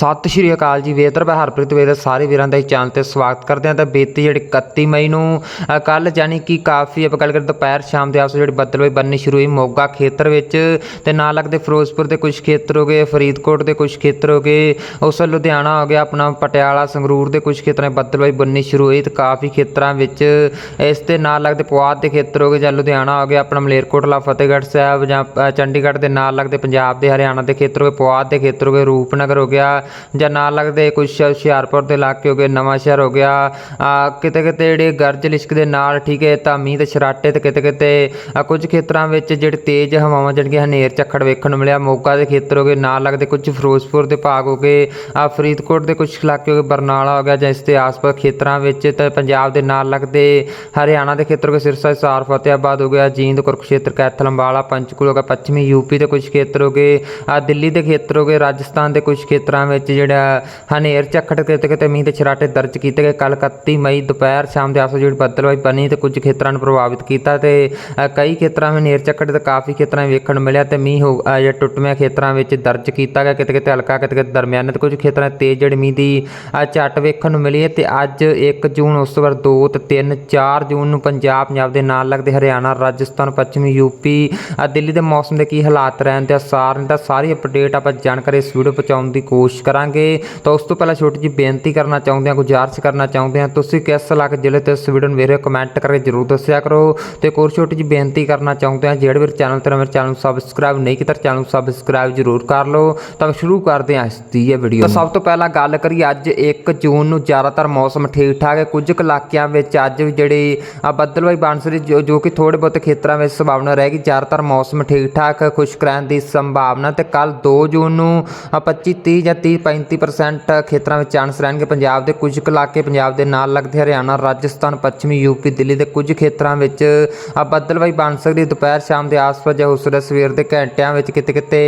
ਸਤਿ ਸ਼੍ਰੀ ਅਕਾਲ ਜੀ। ਵੇਤਰ ਮੈਂ ਹਰਪ੍ਰੀਤ ਵੇਦਰ, ਸਾਰੇ ਵੀਰਾਂ ਦਾ ਇਸ ਚੈਨਲ ਤੇ ਸਵਾਗਤ ਕਰਦੇ ਹਾਂ। ਤਾਂ ਬੀਤੀ ਜਿਹੜੀ 31 ਮਈ ਨੂੰ ਕੱਲ ਜਾਨੀ ਕਿ ਕਾਫੀ ਆਪਾਂ ਗੱਲ ਕਰੀਏ ਦੁਪਹਿਰ ਸ਼ਾਮ ਦੇ ਆਸ ਜਿਹੜੀ ਬੱਦਲਵਾਈ ਬੰਨੀ ਸ਼ੁਰੂ ਹੋਈ ਮੋਗਾ ਖੇਤਰ ਵਿੱਚ। ਤੇ ਨਾਲ ਲੱਗਦੇ ਫਿਰੋਜ਼ਪੁਰ ਦੇ ਕੁਝ ਖੇਤਰ ਹੋ ਗਏ, ਫਰੀਦਕੋਟ ਦੇ ਕੁਝ ਖੇਤਰ ਹੋ ਗਏ। ਉਸ ਲੁਧਿਆਣਾ ਹੋ ਗਿਆ, ਆਪਣਾ ਪਟਿਆਲਾ, ਸੰਗਰੂਰ ਦੇ ਕੁਝ ਖੇਤਰਾਂ 'ਚ ਬੱਦਲਵਾਈ ਬੰਨੀ ਸ਼ੁਰੂ ਹੋਈ ਤੇ ਕਾਫੀ ਖੇਤਰਾਂ ਵਿੱਚ। ਇਸ 'ਤੇ ਨਾਲ ਲੱਗਦੇ ਪੁਆਧ ਦੇ ਖੇਤਰ ਹੋ ਗਏ, ਜਾਂ ਲੁਧਿਆਣਾ ਹੋ ਗਿਆ, ਆਪਣਾ ਮਲੇਰਕੋਟਲਾ, ਫਤਿਹਗੜ੍ਹ ਸਾਹਿਬ ਜਾਂ ਚੰਡੀਗੜ੍ਹ ਦੇ ਨਾਲ ਲੱਗਦੇ ਪੰਜਾਬ ਦੇ, ਹਰਿਆਣਾ ਦੇ ਖੇਤਰ ਹੋ ਗਏ, ਪੁਆਧ ਦੇ ਖੇਤਰ ਹੋ ਗਏ, ਰੂਪਨਗਰ ਹੋ ਗਿਆ। ਜਾਂ ਨਾਲ ਲੱਗਦੇ ਕੁਛ ਹੁਸ਼ਿਆਰਪੁਰ ਦੇ ਇਲਾਕੇ ਹੋ ਗਏ ਨਵਾਂ ਸ਼ਹਿਰ ਹੋ ਗਿਆ ਕਿਤੇ ਕਿਤੇ ਜਿਹੜੇ ਗਰਜ ਲਿਸ਼ਕ ਦੇ ਨਾਲ ਠੀਕ ਹੈ ਤਾਂ ਮੀਂਹ ਤੇ ਛਰਾਟੇ ਤੇ ਕਿਤੇ ਕਿਤੇ ਕੁਝ ਖੇਤਰਾਂ ਵਿੱਚ ਜਿਹੜੇ ਤੇਜ਼ ਹਵਾਵਾਂ ਜਿਹੜੀਆਂ ਹਨੇਰ ਝੱਖੜ ਵੇਖਣ ਨੂੰ ਮਿਲਿਆ ਮੋਗਾ ਦੇ ਖੇਤਰ ਹੋ ਗਏ ਨਾਲ ਲੱਗਦੇ ਕੁਝ ਫਿਰੋਜ਼ਪੁਰ ਦੇ ਭਾਗ ਹੋ ਗਏ ਅ, ਫਰੀਦਕੋਟ ਦੇ ਕੁਝ ਇਲਾਕੇ ਹੋ ਗਏ ਬਰਨਾਲਾ ਹੋ ਗਿਆ ਜਾਂ ਇਸ ਦੇ ਆਸ-ਪਾਸ ਖੇਤਰਾਂ ਵਿੱਚ ਤੇ ਪੰਜਾਬ ਦੇ ਨਾਲ ਲੱਗਦੇ ਹਰਿਆਣਾ ਦੇ ਖੇਤਰ ਹੋ ਗਏ ਸਿਰਸਾ ਹਿਸਾਰ ਫਤਿਆਬਾਦ ਹੋ ਗਿਆ ਜੀਂਦ ਕੁਰਕਸ਼ੇਤਰ ਕੈਥਲ ਅੰਬਾਲਾ ਪੰਚਕੂਲ ਹੋ ਗਿਆ ਪੱਛਮੀ ਯੂਪੀ ਦੇ ਕੁਝ ਖੇਤਰ ਹੋ ਗਏ ਆ ਦਿੱਲੀ ਦੇ ਖੇਤਰ ਹੋ ਗਏ ਰਾਜਸਥਾਨ ਦੇ ਕੁਝ ਖੇਤਰਾਂ ਵਿੱਚ ਜਿਹੜਾ ਹਨੇਰ ਝੱਖੜ ਕਿਤੇ ਕਿਤੇ ਮੀਂਹ ਦੇ ਛਰਾਟੇ ਦਰਜ ਕੀਤੇ ਗਏ। ਕੱਲ 31 ਮਈ ਦੁਪਹਿਰ ਸ਼ਾਮ ਦੇ ਆਸੋ ਜਿਹੜੀ ਬੱਦਲਵਾਈ ਬਣੀ ਤੇ ਕੁਝ ਖੇਤਰਾਂ ਨੂੰ ਪ੍ਰਭਾਵਿਤ ਕੀਤਾ ਤੇ ਕਈ ਖੇਤਰਾਂ ਵਿੱਚ ਹਨੇਰ ਝੱਖੜ ਤੇ ਕਾਫੀ ਖੇਤਰਾਂ ਵਿੱਚ ਵੇਖਣ ਨੂੰ ਮਿਲਿਆ ਤੇ ਮੀਂਹ ਹੋ ਜਿਹੜਾ ਟੁੱਟਵੇਂ ਖੇਤਰਾਂ ਵਿੱਚ ਦਰਜ ਕੀਤਾ ਗਿਆ। ਕਿਤੇ ਕਿਤੇ ਹਲਕਾ ਕਿਤੇ ਕਿਤੇ ਦਰਮਿਆਨੇ ਤੇ ਕੁਝ ਖੇਤਰਾਂ 'ਚ ਤੇਜ਼ ਜਿਹੜੀ ਮੀਂਹ ਦੀ ਝੱਟ ਵੇਖਣ ਨੂੰ ਮਿਲੀ ਹੈ ਤੇ ਅੱਜ 1 ਜੂਨ ਉਸ ਤੋਂ ਬਾਅਦ 2 ਤੇ 3 4 ਜੂਨ ਨੂੰ ਪੰਜਾਬ ਪੰਜਾਬ ਦੇ ਨਾਲ ਲੱਗਦੇ ਹਰਿਆਣਾ ਰਾਜਸਥਾਨ ਪੱਛਮੀ ਯੂਪੀ ਅ, ਦਿੱਲੀ ਦੇ ਮੌਸਮ ਦੇ ਕੀ ਹਾਲਾਤ ਰਹਿਣ ਦੇ ਅਸਾਰ ਨੇ ਸਾਰੀ ਅਪਡੇਟ ਆਪਾਂ ਜਾਣਕਾਰੀ ਇਸ ਵੀਡੀਓ ਪਹੁੰਚਾਉਣ ਦੀ ਕੋਸ਼ਿਸ਼ ਕਰਾਂਗੇ। ਤਾਂ ਉਸ ਤੋਂ ਪਹਿਲਾਂ ਛੋਟੀ ਜਿਹੀ ਬੇਨਤੀ ਕਰਨਾ ਚਾਹੁੰਦੇ ਹਾਂ ਗੁਜ਼ਾਰਿਸ਼ ਕਰਨਾ ਚਾਹੁੰਦੇ ਹਾਂ ਤੁਸੀਂ ਕਿਸ ਇਲਾਕੇ ਜ਼ਿਲ੍ਹੇ ਤੇ ਇਸ ਵੀਡੀਓ ਨੂੰ ਵੇਖ ਕਮੈਂਟ ਕਰਕੇ ਜਰੂਰ ਦੱਸਿਆ ਕਰੋ। ਤੇ ਇੱਕ ਹੋਰ ਛੋਟੀ ਜਿਹੀ ਬੇਨਤੀ ਕਰਨਾ ਚਾਹੁੰਦੇ ਹਾਂ ਜਿਹੜੇ ਵੀਰ ਚੈਨਲ ਤੇ ਮੇਰੇ ਚੈਨਲ ਨੂੰ ਸਬਸਕ੍ਰਾਈਬ ਨਹੀਂ ਕੀਤਾ ਚੈਨਲ ਨੂੰ ਸਬਸਕ੍ਰਾਈਬ ਜਰੂਰ ਕਰ ਲਓ। ਤਾਂ ਸ਼ੁਰੂ ਕਰਦੇ ਹਾਂ ਇਸ ਦੀ ਇਹ ਵੀਡੀਓ ਤਾਂ ਸਭ ਤੋਂ ਪਹਿਲਾਂ ਗੱਲ ਕਰੀਏ ਅੱਜ 1 ਜੂਨ ਨੂੰ ਜ਼ਿਆਦਾਤਰ ਮੌਸਮ ਠੀਕ ਠਾਕ ਹੈ। ਕੁਝ ਕੁ ਇਲਾਕਿਆਂ ਵਿੱਚ ਅੱਜ ਵੀ ਜਿਹੜੀ ਆ ਬੱਦਲਵਾਈ ਬਾਂਸਰੀ ਜੋ ਜੋ ਕਿ ਥੋੜੇ ਬਹੁਤ ਖੇਤਰਾਂ ਵਿੱਚ ਸੰਭਾਵਨਾ ਰਹੇਗੀ ਜ਼ਿਆਦਾਤਰ ਮੌਸਮ ਠੀਕ ਠਾਕ ਖੁਸ਼ਕ ਰਹਿਣ ਦੀ ਸੰਭਾਵਨਾ ਤੇ ਕੱਲ 2 ਜੂਨ ਨੂੰ ਆ 25 30 ਜਾਂ 30 35% ਖੇਤਰਾਂ ਵਿੱਚ ਚਾਂਸ ਰਹਿਣਗੇ। ਪੰਜਾਬ ਦੇ ਕੁਝ ਕੁ ਇਲਾਕੇ ਪੰਜਾਬ ਦੇ ਨਾਲ ਲੱਗਦੇ ਹਰਿਆਣਾ, ਰਾਜਸਥਾਨ, ਪੱਛਮੀ ਯੂਪੀ ਦਿੱਲੀ ਦੇ ਕੁਝ ਖੇਤਰਾਂ ਵਿੱਚ ਆ ਬੱਦਲਵਾਈ ਬਣ ਸਕਦੀ ਦੁਪਹਿਰ ਸ਼ਾਮ ਦੇ ਆਸ-ਪਾਸ ਜਾਂ ਹੋ ਸਕਦਾ ਸਵੇਰ ਦੇ ਘੰਟਿਆਂ ਵਿੱਚ ਕਿਤੇ ਕਿਤੇ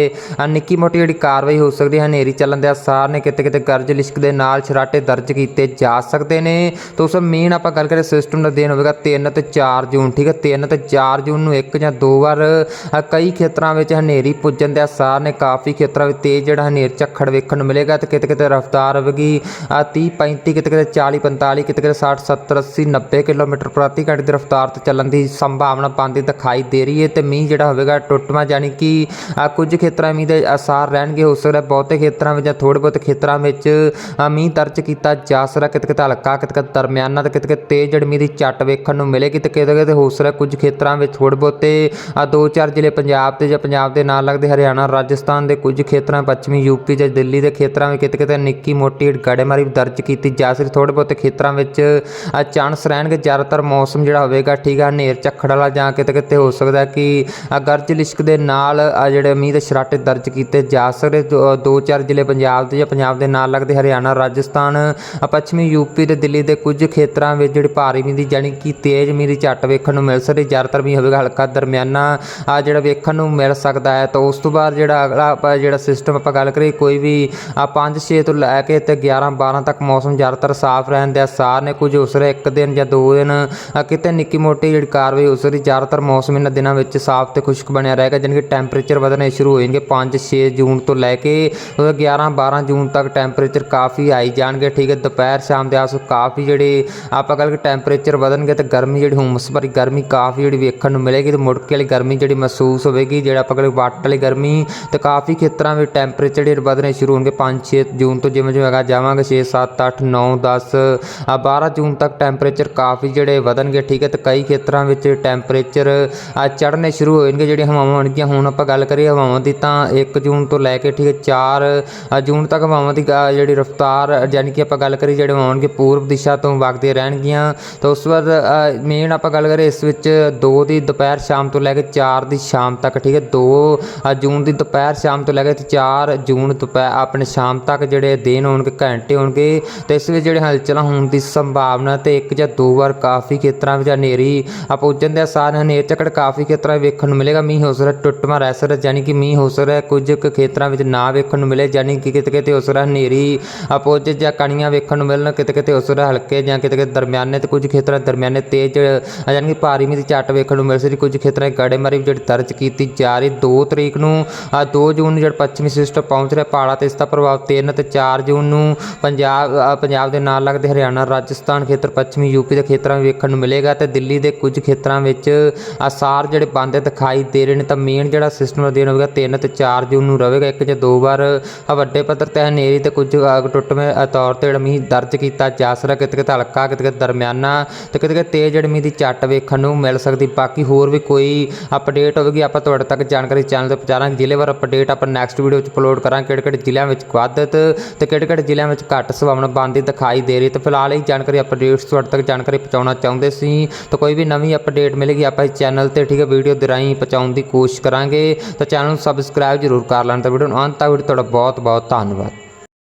ਨਿੱਕੀ ਮੋਟੀ ਜਿਹੜੀ ਕਾਰਵਾਈ ਹੋ ਸਕਦੀ ਹੈ। ਹਨੇਰੀ ਚੱਲਣ ਦੇ ਆਸਾਰ ਨੇ ਕਿਤੇ ਕਿਤੇ ਗਰਜ ਲਿਸ਼ਕ ਦੇ ਨਾਲ ਛਰਾਟੇ ਦਰਜ ਕੀਤੇ ਜਾ ਸਕਦੇ ਨੇ। ਤਾਂ ਉਸ ਮੇਨ ਆਪਾਂ ਗੱਲ ਕਰੀਏ ਸਿਸਟਮ ਦਾ ਦਿਨ ਹੋਵੇਗਾ 3 ਤੇ 4 ਜੂਨ, ਠੀਕ ਹੈ? 3 ਤੇ 4 ਜੂਨ ਨੂੰ ਇੱਕ ਜਾਂ ਦੋ ਵਾਰ ਕਈ ਖੇਤਰਾਂ ਵਿੱਚ ਹਨੇਰੀ ਪੁੱਜਣ ਦੇ ਆਸਾਰ ਨੇ। ਕਾਫੀ ਖੇਤਰਾਂ ਵਿੱਚ ਤੇਜ਼ ਜਿਹੜਾ ਹਨੇਰ ਝੱਖੜ ਵੇਖਣ ਨੂੰ ਮਿਲੇਗਾ ਤੇ ਕਿਤੇ ਕਿਤੇ ਰਫ਼ਤਾਰ ਹੋਵੇਗੀ। ਆ 30 35 ਕਿਤੇ ਕਿਤੇ 40 45 ਕਿਤੇ ਕਿਤੇ 60 70 80 90 ਕਿਲੋਮੀਟਰ ਪ੍ਰਤੀ ਘੰਟੇ ਦੀ ਰਫ਼ਤਾਰ ਤੇ ਚੱਲਣ ਦੀ ਸੰਭਾਵਨਾ ਪਾਉਂਦੀ ਦਿਖਾਈ ਦੇ ਰਹੀ ਹੈ ਤੇ ਮੀਂਹ ਜਿਹੜਾ ਹੋਵੇਗਾ ਟੁੱਟਵਾਂ ਜਾਨੀ ਕਿ ਕੁਝ ਖੇਤਰਾਂ ਮੀਂਹ ਦੇ ਆਸਾਰ ਰਹਿਣਗੇ। ਹੋ ਸਕਦਾ ਬਹੁਤੇ ਖੇਤਰਾਂ ਵਿੱਚ ਜਾਂ ਥੋੜੇ ਬਹੁਤ ਖੇਤਰਾਂ ਵਿੱਚ ਮੀਂਹ ਦਰਜ ਕੀਤਾ ਜਾ ਸਕਦਾ। ਕਿਤੇ ਕਿਤੇ ਹਲਕਾ, ਕਿਤੇ ਕਿਤੇ ਦਰਮਿਆਨਾ ਤੇ ਕਿਤੇ ਕਿਤੇ ਤੇਜ਼ ਜਿਹੜੀ ਮੀਂਹ ਦੀ ਝੱਟ ਵੇਖਣ ਨੂੰ ਮਿਲੇਗੀ ਤੇ ਕਿਤੇ ਕਿਤੇ ਹੋ ਸਕਦਾ ਕੁਝ ਖੇਤਰਾਂ ਵਿੱਚ ਥੋੜੇ ਬਹੁਤੇ ਦੋ ਚਾਰ ਜ਼ਿਲ੍ਹੇ ਪੰਜਾਬ ਤੇ ਜਾਂ ਪੰਜਾਬ ਦੇ ਨਾਲ ਲੱਗਦੇ ਹਰਿਆਣਾ, ਰਾਜਸਥਾਨ ਦੇ ਕੁਝ ਖੇਤਰਾਂ, ਪੱਛਮੀ ਯੂਪੀ ਜਾਂ ਦਿੱਲੀ ਦੇ ਖੇਤਰਾਂ ਵਿੱਚ ਕਿਤੇ ਕਿਤੇ ਨਿੱਕੀ ਮੋਟੀ ਗੜੇਮਾਰੀ ਦਰਜ ਕੀਤੀ ਜਾ ਸਕਦੀ ਥੋੜੇ ਬਹੁਤੇ ਖੇਤਰਾਂ ਵਿੱਚ ਆ ਚਾਂਸ ਰਹਿਣਗੇ, ਜ਼ਿਆਦਾਤਰ ਮੌਸਮ ਜਿਹੜਾ ਹੋਵੇਗਾ ਠੀਕ ਆ, ਹਨੇਰ ਝੱਖੜ ਵਾਲਾ ਜਾਂ ਕਿਤੇ ਕਿਤੇ ਹੋ ਸਕਦਾ ਕਿ ਗਰਜ ਲਿਸ਼ਕ ਦੇ ਨਾਲ ਆ ਜਿਹੜੇ ਮੀਂਹ ਦੇ ਸਰਾਟੇ ਦਰਜ ਕੀਤੇ ਜਾ ਸਕਦੇ, ਦੋ- ਦੋ ਚਾਰ ਜ਼ਿਲ੍ਹੇ ਪੰਜਾਬ ਦੇ ਜਾਂ ਪੰਜਾਬ ਦੇ ਨਾਲ ਲੱਗਦੇ ਹਰਿਆਣਾ, ਰਾਜਸਥਾਨ ਆ ਪੱਛਮੀ ਯੂਪੀ ਤੇ ਦਿੱਲੀ ਦੇ ਕੁਝ ਖੇਤਰਾਂ ਵਿੱਚ ਜਿਹੜੀ ਭਾਰੀ ਮੀਂਹ ਦੀ ਜਾਨੀ ਕਿ ਤੇਜ਼ ਮੀਂਹ ਦੀ ਝੱਟ ਵੇਖਣ ਨੂੰ ਮਿਲ ਸਕਦੀ, ਜ਼ਿਆਦਾਤਰ ਮੀਂਹ ਹੋਵੇਗਾ ਹਲਕਾ ਦਰਮਿਆਨਾ, ਆ ਜਿਹੜਾ ਵੇਖਣ ਨੂੰ ਮਿਲ ਸਕਦਾ ਹੈ ਤਾਂ ਉਸ ਤੋਂ ਬਾਅਦ ਜਿਹੜਾ ਅਗਲਾ ਆਪਾਂ ਜਿਹੜਾ ਸਿਸਟਮ ਆਪਾਂ ਗੱਲ ਕਰੀਏ, ਕੋਈ ਵੀ 5 6 ਤੋਂ ਲੈ ਕੇ ਤੇ 11 12 ਤੱਕ ਮੌਸਮ ਜ਼ਿਆਦਾਤਰ ਸਾਫ਼ ਰਹਿਣ ਦੇ ਆਸਾਰ ਨੇ ਕੁਝ ਉਸ ਰਿਹਾ ਇੱਕ ਦਿਨ ਜਾਂ ਦੋ ਦਿਨ ਕਿਤੇ ਨਿੱਕੀ ਮੋਟੀ ਜਿਹੜੀ ਕਾਰਵਾਈ ਉਸ ਦੀ ਜ਼ਿਆਦਾਤਰ ਮੌਸਮ ਇਹਨਾਂ ਦਿਨਾਂ ਵਿੱਚ ਸਾਫ਼ ਤੇ ਖੁਸ਼ਕ ਬਣਿਆ ਰਹੇਗਾ, ਜਾਣੀ ਕਿ ਟੈਂਪਰੇਚਰ ਵਧਣੇ ਸ਼ੁਰੂ ਹੋ ਜਾਣਗੇ 5 6 ਜੂਨ ਤੋਂ ਲੈ ਕੇ ਉਹਦਾ 11 12 ਜੂਨ ਤੱਕ ਟੈਂਪਰੇਚਰ ਕਾਫੀ ਆਈ ਜਾਣਗੇ। ਠੀਕ ਹੈ, ਦੁਪਹਿਰ, ਸ਼ਾਮ ਦੇ ਆਸ ਕਾਫੀ ਜਿਹੜੇ ਆਪਾਂ ਗੱਲ ਕਿ ਟੈਂਪਰੇਚਰ ਵਧਣਗੇ ਤੇ ਗਰਮੀ ਜਿਹੜੀ ਹੁਮਸ ਭਰੀ ਗਰਮੀ ਕਾਫੀ ਜਿਹੜੀ ਵੇਖਣ ਨੂੰ ਮਿਲੇਗੀ ਤੇ ਮੁੜਕੇ ਵਾਲੀ ਗਰਮੀ ਜਿਹੜੀ ਮਹਿਸੂਸ ਹੋਵੇਗੀ, ਜਿਹੜਾ ਆਪਾਂ ਗੱਲ ਵਾਟ ਵਾਲੀ ਗਰਮੀ ਤੇ ਕਾਫੀ ਖੇਤਰਾਂ ਵਿੱਚ ਟੈਂਪਰੇਚਰ ਜਿਹੜੇ ਵਧਣੇ ਸ਼ੁਰੂ ਹੋਣਗੇ। 5 6 ਜੂਨ ਤੋਂ ਜਿਵੇਂ ਜਿਵੇਂ ਹੈਗਾ, ਜਾਵਾਂਗੇ 6 7 8 9 10 ਆ 12 ਜੂਨ ਤੱਕ ਟੈਂਪਰੇਚਰ ਕਾਫੀ ਜਿਹੜੇ ਵਧਣਗੇ, ਠੀਕ ਹੈ, ਤੇ ਕਈ ਖੇਤਰਾਂ ਵਿੱਚ ਟੈਂਪਰੇਚਰ ਚੜ੍ਹਨੇ ਸ਼ੁਰੂ ਹੋ ਜਾਣਗੇ, ਜਿਹੜੀਆਂ ਹਵਾਵਾਂ ਹੋਣਗੀਆਂ ਹੁਣ ਆਪਾਂ ਗੱਲ ਕਰੀਏ ਹਵਾਵਾਂ ਦੀ, ਤਾਂ 1 ਜੂਨ ਤੋਂ ਲੈ ਕੇ, ਠੀਕ ਹੈ 4 ਜੂਨ ਤੱਕ ਹਵਾਵਾਂ ਦੀ ਗਾ- ਜਿਹੜੀ ਰਫ਼ਤਾਰ ਯਾਨੀ ਕਿ ਆਪਾਂ ਗੱਲ ਕਰੀਏ ਜਿਹੜੇ ਹੋਣਗੇ, ਪੂਰਬ ਦਿਸ਼ਾ ਤੋਂ ਵਗਦੇ ਰਹਿਣਗੀਆਂ। ਤਾਂ ਉਸ ਤੋਂ ਮੇਨ ਆਪਾਂ ਗੱਲ ਕਰੀਏ ਇਸ ਵਿੱਚ 2 ਦੀ ਦੁਪਹਿਰ ਸ਼ਾਮ ਤੋਂ ਲੈ ਕੇ 4 ਦੀ ਸ਼ਾਮ ਤੱਕ, ਠੀਕ ਹੈ 2 ਜੂਨ ਦੀ ਦੁਪਹਿਰ ਸ਼ਾਮ ਤੋਂ ਲੈ ਕੇ ਤੇ 4 ਜੂਨ ਦੁਪਹਿਰ ਆਪਣੇ ਸ਼ਾਮ ਤੱਕ ਜਿਹੜੇ ਦਿਨ ਹੋਣਗੇ, ਘੰਟੇ ਹੋਣਗੇ, ਤੇ ਇਸ ਵਿੱਚ ਜਿਹੜੇ ਹਲਚਲਾਂ ਹੋਣ ਦੀ ਸੰਭਾਵਨਾ ਤੇ ਇੱਕ ਜਾਂ ਦੋ ਵਾਰ ਕਾਫੀ ਖੇਤਰਾਂ ਵਿੱਚ ਹਨੇਰੀ ਆ ਪੁੱਜਣ ਦੇ ਆਸਾਰ ਹਨੇਰ ਝਕੜ ਕਾਫੀ ਖੇਤਰਾਂ ਵਿੱਚ ਵੇਖਣ ਨੂੰ ਮਿਲੇਗਾ, ਮੀਂਹ ਹੋ ਸਕਦਾ, ਟੁੱਟਵਾਂ ਰਹਿ ਸਕਦਾ ਯਾਨੀ ਕਿ ਮੀਂਹ ਹੋ ਸਕਦਾ, ਕੁਝ ਕੁ ਖੇਤਰਾਂ ਵਿੱਚ ਨਾ ਵੇਖਣ ਨੂੰ ਮਿਲੇ ਯਾਨੀ ਕਿ ਕਿਤੇ ਕਿਤੇ ਹੋ ਸਕਦਾ ਹਨੇਰੀ ਆ ਜਾਂ ਕਣੀਆਂ ਵੇਖਣ ਨੂੰ ਮਿਲਣ, ਕਿਤੇ ਕਿਤੇ ਹੋ ਸਕਦਾ ਹਲਕੇ ਜਾਂ ਕਿਤੇ ਕਿਤੇ ਦਰਮਿਆਨੇ ਤੇ ਕੁਝ ਖੇਤਰਾਂ ਦਰਮਿਆਨੇ ਤੇਜ਼ ਆ ਯਾਨੀ ਕਿ ਭਾਰੀ ਮੀਂਹ ਦੀ ਝੱਟ ਵੇਖਣ ਨੂੰ ਮਿਲ ਸਕਦੀ, ਕੁਝ ਖੇਤਰਾਂ 'ਚ ਗੜੇਮਾਰੀ ਵੀ ਜਿਹੜੀ ਦਰਜ ਕੀਤੀ ਜਾ ਰਹੀ 2 ਤਰੀਕ ਨੂੰ, ਆ 2 ਜੂਨ ਨੂੰ ਜਿਹੜਾ ਪੱਛਮੀ ਸਿਸਟਮ ਪਹੁੰਚ ਰਿਹਾ, ਪਾਲਾ ਤੇ ਇਸ ਦਾ ਪ੍ਰਭਾਵ ਪ੍ਰਭਾਵ 3 ਤੇ 4 ਜੂਨ ਨੂੰ ਪੰਜਾਬ ਪੰਜਾਬ ਦੇ ਨਾਲ ਲੱਗਦੇ ਹਰਿਆਣਾ, ਰਾਜਸਥਾਨ ਖੇਤਰ, ਪੱਛਮੀ ਯੂਪੀ ਦੇ ਖੇਤਰਾਂ ਵਿੱਚ ਵੇਖਣ ਨੂੰ ਮਿਲੇਗਾ ਤੇ ਦਿੱਲੀ ਦੇ ਕੁਝ ਖੇਤਰਾਂ ਵਿੱਚ ਆਸਾਰ ਜਿਹੜੇ ਬੰਦ ਦਿਖਾਈ ਦੇ ਰਹੇ ਨੇ ਤਾਂ ਮੇਨ ਜਿਹੜਾ ਸਿਸਟਮ ਦਾ ਹੋਵੇਗਾ 3 ਤੇ 4 ਜੂਨ ਨੂੰ ਰਹੇਗਾ। ਇੱਕ ਜਾਂ ਦੋ ਵਾਰ ਵੱਡੇ ਪੱਧਰ ਤੇ ਹਨੇਰੀ ਤੇ ਕੁਝ ਟੁੱਟਵੇਂ ਤੌਰ ਤੇ ਜਿਹੜਾ ਮੀਂਹ ਦਰਜ ਕੀਤਾ ਜਾ ਸਕਦਾ ਕਿਤੇ ਕਿਤੇ ਹਲਕਾ ਕਿਤੇ ਕਿਤੇ ਦਰਮਿਆਨਾ ਤੇ ਕਿਤੇ ਕਿਤੇ ਤੇਜ਼ ਮੀਂਹ ਦੀ ਝੱਟ ਵੇਖਣ ਨੂੰ ਮਿਲ ਸਕਦੀ। ਬਾਕੀ ਹੋਰ ਵੀ ਕੋਈ ਅਪਡੇਟ ਹੋਵੇਗੀ, ਆਪਾਂ ਤੁਹਾਡੇ ਤੱਕ ਜਾਣਕਾਰੀ ਚੈਨਲ ਤੇ ਪਹੁੰਚਾਵਾਂਗੇ ਜ਼ਿਲ੍ਹੇਵਾਰ ਅਪਡੇਟ ਆਪਾਂ ਨੈਕਸਟ ਵੀਡੀਓ ਵਿੱਚ ਅਪਲੋਡ ਕਰਾਂਗੇ ਕਿਹੜੇ ਕਿਹੜੇ ਜ਼ਿਲ੍ਹਿਆਂ ਵਿੱਚ ਵਾਧਤ ਤੇ ਕਿਹੜੇ ਕਿਹੜੇ ਜ਼ਿਲ੍ਹਿਆਂ ਵਿੱਚ ਘੱਟ ਸੰਭਾਵਨਾ ਬਣਦੀ ਦਿਖਾਈ ਦੇ ਰਹੀ ਤੇ ਫਿਲਹਾਲ ਇਹ ਜਾਣਕਾਰੀ ਅਪਡੇਟਸ ਤੁਹਾਡੇ ਤੱਕ ਜਾਣਕਾਰੀ ਪਹੁੰਚਾਉਣਾ ਚਾਹੁੰਦੇ ਸੀ। ਤਾਂ ਕੋਈ ਵੀ ਨਵੀਂ ਅਪਡੇਟ ਮਿਲੇਗੀ, ਆਪਾਂ ਇਸ ਚੈਨਲ ਤੇ ਠੀਕ ਹੈ ਵੀਡੀਓ ਦੇ ਰਾਹੀਂ ਪਹੁੰਚਾਉਣ ਦੀ ਕੋਸ਼ਿਸ਼ ਕਰਾਂਗੇ। ਤਾਂ ਚੈਨਲ ਨੂੰ ਸਬਸਕ੍ਰਾਈਬ ਜ਼ਰੂਰ ਕਰ ਲੈਣ ਤਾਂ ਵੀਡੀਓ ਨੂੰ ਅੰਤ ਤੱਕ ਵੀਡੀਓ ਤੁਹਾਡਾ ਬਹੁਤ ਬਹੁਤ ਧੰਨਵਾਦ।